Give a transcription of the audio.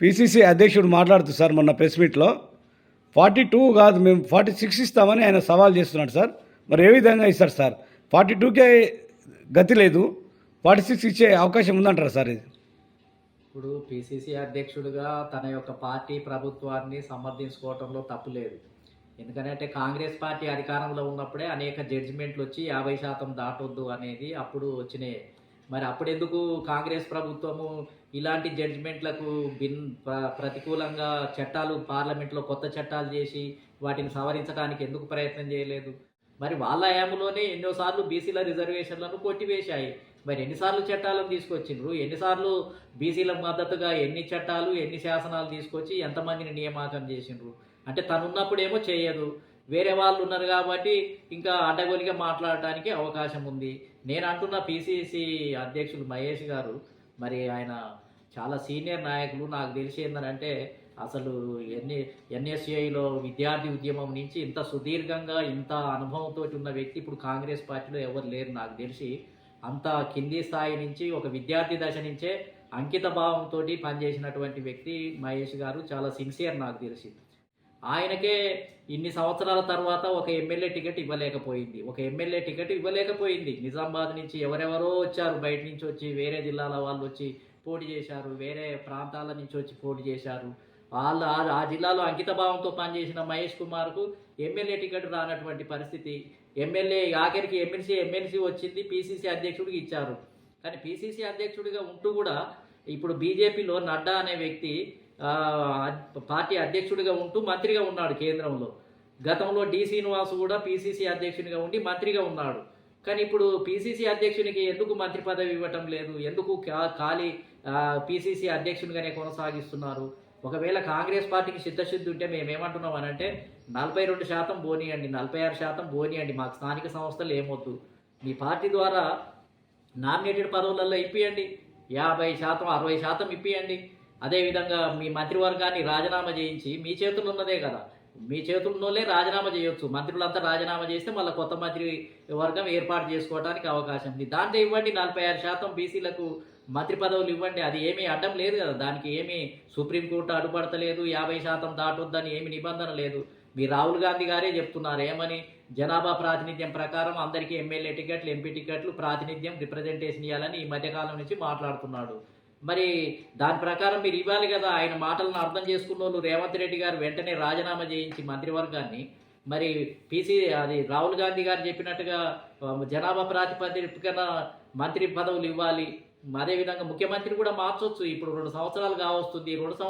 PCC అధ్యక్షుడు మాట్లాడుతూ sir మొన్న ప్రెస్ మీట్లో ఫార్టీ టూ కాదు మేము ఫార్టీ సిక్స్ ఇస్తామని ఆయన సవాల్ చేస్తున్నాడు సార్. మరి ఏ విధంగా ఇస్తారు సార్? ఫార్టీ టూకే గతి లేదు ఫార్టీ సిక్స్ ఇచ్చే అవకాశం ఉందంటారా సార్ ఇది? ఇప్పుడు పిసిసి అధ్యక్షుడిగా తన యొక్క పార్టీ ప్రభుత్వాన్ని సమర్థించుకోవటంలో తప్పు లేదు. ఎందుకంటే కాంగ్రెస్ పార్టీ అధికారంలో ఉన్నప్పుడే అనేక జడ్జిమెంట్లు వచ్చి యాభై శాతం దాటొద్దు అనేది అప్పుడు వచ్చినాయి. మరి అప్పుడెందుకు కాంగ్రెస్ ప్రభుత్వము ఇలాంటి జడ్జిమెంట్లకు బిన్ ప్ర- ప్రతికూలంగా చట్టాలు పార్లమెంట్లో కొత్త చట్టాలు చేసి వాటిని సవరించడానికి ఎందుకు ప్రయత్నం చేయలేదు? మరి వాళ్ళ హయాంలోనే ఎన్నోసార్లు బీసీల రిజర్వేషన్లను కొట్టివేశాయి. మరి ఎన్నిసార్లు చట్టాలను తీసుకొచ్చిండ్రు? ఎన్నిసార్లు బీసీల మద్దతుగా ఎన్ని చట్టాలు ఎన్ని శాసనాలు తీసుకొచ్చి ఎంతమందిని నియామకం చేసిండ్రు? అంటే తను ఉన్నప్పుడేమో చేయదు. వేరే వాళ్ళు ఉన్నారు కాబట్టి ఇంకా అడ్డగోలిగా మాట్లాడటానికి అవకాశం ఉంది. నేను అంటున్న పిసిసి అధ్యక్షులు మహేష్ గారు మరి ఆయన చాలా సీనియర్ నాయకులు. నాకు తెలిసి ఏంటంటే అసలు ఎన్ఏ ఎన్ఎస్ఏలో విద్యార్థి ఉద్యమం నుంచి ఇంత సుదీర్ఘంగా ఇంత అనుభవంతో ఉన్న వ్యక్తి ఇప్పుడు కాంగ్రెస్ పార్టీలో ఎవరు లేరు నాకు తెలిసి. అంత కింది స్థాయి నుంచి ఒక విద్యార్థి దశ నుంచే అంకిత భావంతో పనిచేసినటువంటి వ్యక్తి మహేష్ గారు. చాలా సిన్సియర్ నాకు తెలిసి. ఆయనకే ఇన్ని సంవత్సరాల తర్వాత ఒక ఎమ్మెల్యే టికెట్ ఇవ్వలేకపోయింది. ఒక ఎమ్మెల్యే టికెట్ ఇవ్వలేకపోయింది. నిజామాబాద్ నుంచి ఎవరెవరో వచ్చారు. బయట నుంచి వచ్చి వేరే జిల్లాల వాళ్ళు వచ్చి పోటీ చేశారు. వేరే ప్రాంతాల నుంచి వచ్చి పోటీ చేశారు. వాళ్ళు ఆ- జిల్లాలో అంకిత భావంతో పనిచేసిన మహేష్ కుమార్కు ఎమ్మెల్యే టికెట్ రానటువంటి పరిస్థితి. ఎమ్మెల్యే ఆఖరికి ఎమ్మెల్సీ ఎమ్మెల్సీ వచ్చింది. పీసీసీ అధ్యక్షుడికి ఇచ్చారు. కానీ పీసీసీ అధ్యక్షుడిగా ఉంటూ కూడా ఇప్పుడు బీజేపీలో నడ్డా అనే వ్యక్తి పార్టీ అధ్యక్షుడిగా ఉంటూ మంత్రిగా ఉన్నాడు కేంద్రంలో. గతంలో డి. శ్రీనివాస్ కూడా పిసిసి అధ్యక్షునిగా ఉండి మంత్రిగా ఉన్నాడు. కానీ ఇప్పుడు పిసిసి అధ్యక్షునికి ఎందుకు మంత్రి పదవి ఇవ్వటం లేదు? ఎందుకు ఖాళీ పిసిసి అధ్యక్షునిగానే కొనసాగిస్తున్నారు? ఒకవేళ కాంగ్రెస్ పార్టీకి సిద్ధశుద్ధి ఉంటే మేము ఏమంటున్నాం అని అంటే నలభై రెండు శాతం పోనీయండి నలభై ఆరు శాతం పోనీయండి మాకు స్థానిక సంస్థలు ఏమొద్దు. మీ పార్టీ ద్వారా నామినేటెడ్ పదవులలో ఇప్పియండి. యాభై శాతం అరవై శాతం ఇప్పియండి. అదేవిధంగా మీ మంత్రివర్గాన్ని రాజీనామా చేయించి మీ చేతుల్లో ఉన్నదే కదా. మీ చేతుల్లోనే రాజీనామా చేయొచ్చు. మంత్రులంతా రాజీనామా చేస్తే మళ్ళీ కొత్త మంత్రి వర్గం ఏర్పాటు చేసుకోవడానికి అవకాశం ఉంది. దాంట్లో ఇవ్వండి నలభై ఆరు శాతం బీసీలకు మంత్రి పదవులు ఇవ్వండి. అది ఏమీ అడ్డం లేదు కదా. దానికి ఏమీ సుప్రీంకోర్టు అడ్డుపడతలేదు. యాభై శాతం దాటొద్దని ఏమి నిబంధన లేదు. మీ రాహుల్ గాంధీ గారే చెప్తున్నారు. ఏమని? జనాభా ప్రాతినిధ్యం ప్రకారం అందరికీ ఎమ్మెల్యే టికెట్లు ఎంపీ టికెట్లు ప్రాతినిధ్యం రిప్రజెంటేషన్ ఇవ్వాలని ఈ మధ్యకాలం నుంచి మాట్లాడుతున్నాడు. మరి దాని ప్రకారం మీరు ఇవ్వాలి కదా ఆయన మాటలను అర్థం చేసుకున్న వాళ్ళు రేవంత్ రెడ్డి గారు వెంటనే రాజీనామా చేయించి మంత్రివర్గాన్ని మరి పీసీ అది రాహుల్ గాంధీ గారు చెప్పినట్టుగా జనాభా ప్రాతిపదికన మంత్రి పదవులు ఇవ్వాలి. అదేవిధంగా ముఖ్యమంత్రి కూడా మార్చవచ్చు ఇప్పుడు రెండు సంవత్సరాలు కావస్తుంది రెండు